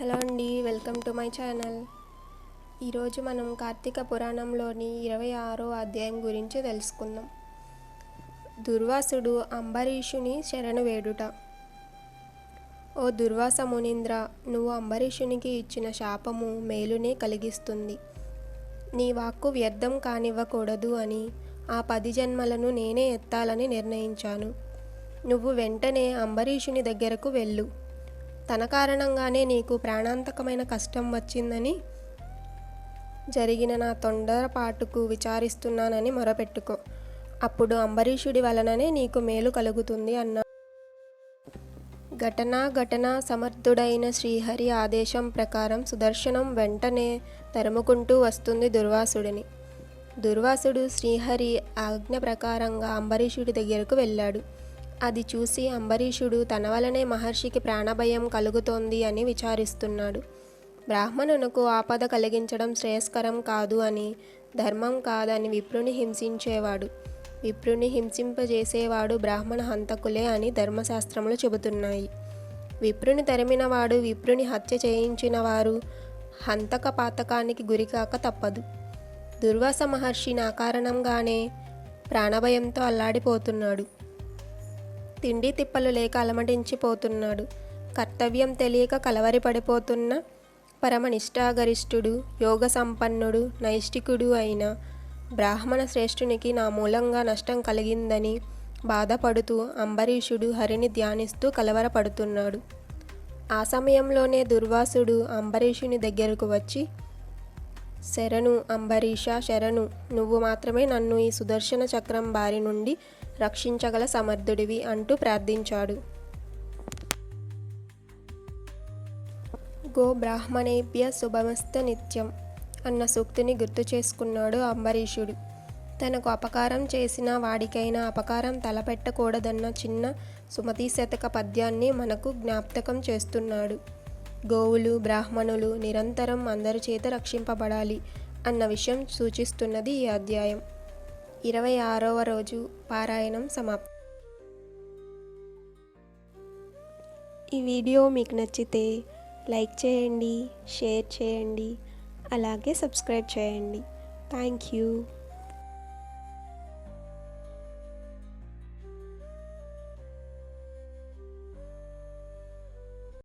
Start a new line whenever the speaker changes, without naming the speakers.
Hello అండి welcome to my channel. ఈరోజు మనం కార్తీక పురాణంలోని ఇరవై ఆరో అధ్యాయం గురించి తెలుసుకుందాం. దుర్వాసుడు అంబరీషుని శరణు వేడుట. ఓ దుర్వాస మునీంద్ర నువ్వు అంబరీషునికి ఇచ్చిన శాపము మేలునే కలిగిస్తుంది. నీ వాక్కు వ్యర్థం కానివ్వకూడదు అని ఆ పది జన్మలను నేనే ఎత్తాలని నిర్ణయించాను. నువ్వు వెంటనే అంబరీషుని దగ్గరకు వెళ్ళు. తన కారణంగానే నీకు ప్రాణాంతకమైన కష్టం వచ్చిందని జరిగిన నా తొందరపాటుకు విచారిస్తున్నానని మొరపెట్టుకో. అప్పుడు అంబరీషుడి వలననే నీకు మేలు కలుగుతుంది అన్నా ఘటనా ఘటన సమర్థుడైన శ్రీహరి ఆదేశం ప్రకారం సుదర్శనం వెంటనే తరుముకుంటూ వస్తుంది దుర్వాసుడిని. దుర్వాసుడు శ్రీహరి ఆజ్ఞ ప్రకారంగా అంబరీషుడి దగ్గరకు వెళ్ళాడు. అది చూసి అంబరీషుడు తన వలనే మహర్షికి ప్రాణభయం కలుగుతోంది అని విచారిస్తున్నాడు. బ్రాహ్మణునకు ఆపద కలిగించడం శ్రేయస్కరం కాదు అని ధర్మం కాదని విప్రుని హింసించేవాడు. విప్రుని హింసింపజేసేవాడు బ్రాహ్మణ హంతకులే అని ధర్మశాస్త్రములు చెబుతున్నాయి. విప్రుని తరిమినవాడు విప్రుని హత్య చేయించిన వారు హంతక పాతకానికి గురికాక తప్పదు. దుర్వాస మహర్షి నా కారణంగానే ప్రాణభయంతో అల్లాడిపోతున్నాడు. తిండి తిప్పలు లేక అలమటించిపోతున్నాడు. కర్తవ్యం తెలియక కలవరి పడిపోతున్న పరమనిష్టాగరిష్ఠుడు యోగ సంపన్నుడు నైష్టికుడు అయిన బ్రాహ్మణ శ్రేష్ఠునికి నా మూలంగా నష్టం కలిగిందని బాధపడుతూ అంబరీషుడు హరిని ధ్యానిస్తూ కలవరపడుతున్నాడు. ఆ సమయంలోనే దుర్వాసుడు అంబరీషుని దగ్గరకు వచ్చి శరణు అంబరీష శరణు నువ్వు మాత్రమే నన్ను ఈ సుదర్శన చక్రం బారి నుండి రక్షించగల సమర్థుడివి అంటూ ప్రార్థించాడు. గో బ్రాహ్మణేభ్య శుభమస్త నిత్యం అన్న సూక్తిని గుర్తు చేసుకున్నాడు అంబరీషుడు. తనకు అపకారం చేసిన వాడికైనా అపకారం తలపెట్టకూడదన్న చిన్న సుమతి శతక పద్యాన్ని మనకు జ్ఞాపకం చేస్తున్నాడు. గోవులు బ్రాహ్మణులు నిరంతరం అందరి చేత రక్షింపబడాలి అన్న విషయం సూచిస్తున్నది ఈ అధ్యాయం. ఇరవై ఆరవ రోజు పారాయణం సమాప్తం. ఈ వీడియో మీకు నచ్చితే లైక్ చేయండి షేర్ చేయండి అలాగే సబ్స్క్రైబ్ చేయండి. Thank you.